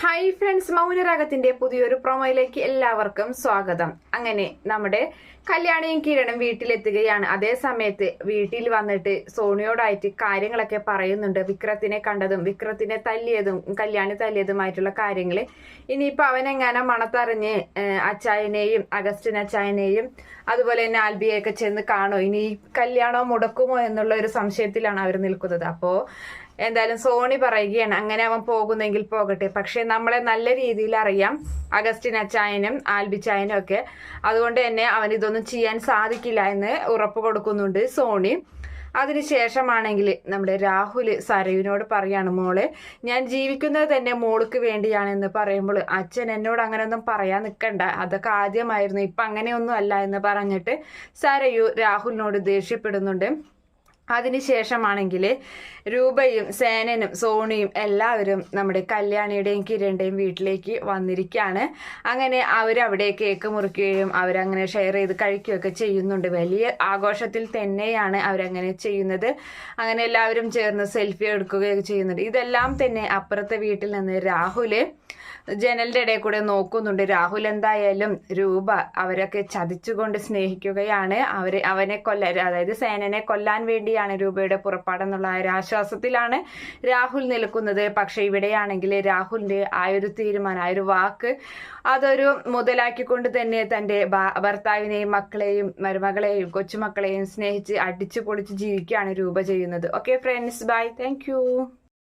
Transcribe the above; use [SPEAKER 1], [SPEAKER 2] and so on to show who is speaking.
[SPEAKER 1] Hi friends മൗനരാഗത്തിന്റെ പുതിയൊരു പ്രൊമോയിലേക്ക് എല്ലാവർക്കും സ്വാഗതം. അങ്ങനെ നമ്മുടെ കല്യാണിയും കിരണും വീട്ടിലെത്തുകയാണ്. അതേ സമയത്ത് വീട്ടിൽ വന്നിട്ട് സോണിയോടായിട്ട് കാര്യങ്ങളൊക്കെ പറയുന്നുണ്ട്. വിക്രത്തിനെ കണ്ടതും വിക്രത്തിനെ തല്ലിയതും കല്യാണി തല്ലിയതുമായിട്ടുള്ള കാര്യങ്ങൾ ഇനിയിപ്പോൾ അവനെങ്ങനെ മണത്തറിഞ്ഞ് അച്ചായനെയും അഗസ്റ്റിൻ അച്ചായനെയും അതുപോലെ തന്നെ ആൽബിയൊക്കെ ചെന്ന് കാണോ ഇനി കല്യാണം മുടക്കുമോ എന്നുള്ള ഒരു സംശയത്തിലാണ് അവർ നിൽക്കുന്നത്. അപ്പോൾ എന്തായാലും സോണി പറയുകയാണ് അങ്ങനെ അവൻ പോകുന്നെങ്കിൽ പോകട്ടെ. പക്ഷെ നമ്മളെ നല്ല രീതിയിൽ അറിയാം അഗസ്റ്റിൻ അച്ചായനും ആൽബിച്ചായനും ഒക്കെ. അതുകൊണ്ട് തന്നെ അവൻ ഇതൊന്നും ചെയ്യാൻ സാധിക്കില്ല എന്ന് ഉറപ്പ് കൊടുക്കുന്നുണ്ട് സോണി. അതിനുശേഷമാണെങ്കിൽ നമ്മുടെ രാഹുൽ സരയുവിനോട് പറയാണ് മോളെ ഞാൻ ജീവിക്കുന്നത് തന്നെ മോൾക്ക് വേണ്ടിയാണെന്ന് പറയുമ്പോൾ അച്ഛൻ എന്നോട് അങ്ങനെയൊന്നും പറയാൻ നിൽക്കണ്ട. അതൊക്കെ ആദ്യമായിരുന്നു. ഇപ്പം അങ്ങനെയൊന്നും അല്ല എന്ന് പറഞ്ഞിട്ട് സരയു രാഹുലിനോട് ദേഷ്യപ്പെടുന്നുണ്ട്. അതിനുശേഷമാണെങ്കിൽ രൂപയും സേനനും സോണിയും എല്ലാവരും നമ്മുടെ കല്യാണിയുടെയും കിരണിന്റെയും വീട്ടിലേക്ക് വന്നിരിക്കുകയാണ് അങ്ങനെ അവരവിടെ കേക്ക് മുറിക്കുകയും അവരങ്ങനെ ഷെയർ ചെയ്ത് കഴിക്കുകയൊക്കെ ചെയ്യുന്നുണ്ട്. വലിയ ആഘോഷത്തിൽ തന്നെയാണ് അവരങ്ങനെ ചെയ്യുന്നത്. അങ്ങനെ എല്ലാവരും ചേർന്ന് സെൽഫി എടുക്കുകയൊക്കെ ചെയ്യുന്നുണ്ട്. ഇതെല്ലാം തന്നെ അപ്പുറത്തെ വീട്ടിൽ നിന്ന് രാഹുൽ ജനലിന്റെ ഇടയിൽ കൂടെ നോക്കുന്നുണ്ട്. രാഹുൽ എന്തായാലും രൂപ അവരൊക്കെ ചതിച്ചുകൊണ്ട് സ്നേഹിക്കുകയാണ്. അവർ അവനെ കൊല്ലാൻ അതായത് സേനനെ കൊല്ലാൻ വേണ്ടിയാണ് രൂപയുടെ പുറപ്പാടെന്നുള്ള ഒരു ആശ്വാസത്തിലാണ് രാഹുൽ നിൽക്കുന്നത്. പക്ഷെ ഇവിടെയാണെങ്കിൽ രാഹുലിന്റെ ആ ഒരു തീരുമാനം ആ ഒരു വാക്ക് അതൊരു മുതലാക്കിക്കൊണ്ട് തന്നെ തന്റെ ഭർത്താവിനെയും മക്കളെയും മരുമകളെയും കൊച്ചുമക്കളെയും സ്നേഹിച്ച് അടിച്ചു പൊളിച്ച് ജീവിക്കുകയാണ് രൂപ ചെയ്യുന്നത്. Okay friends bye thank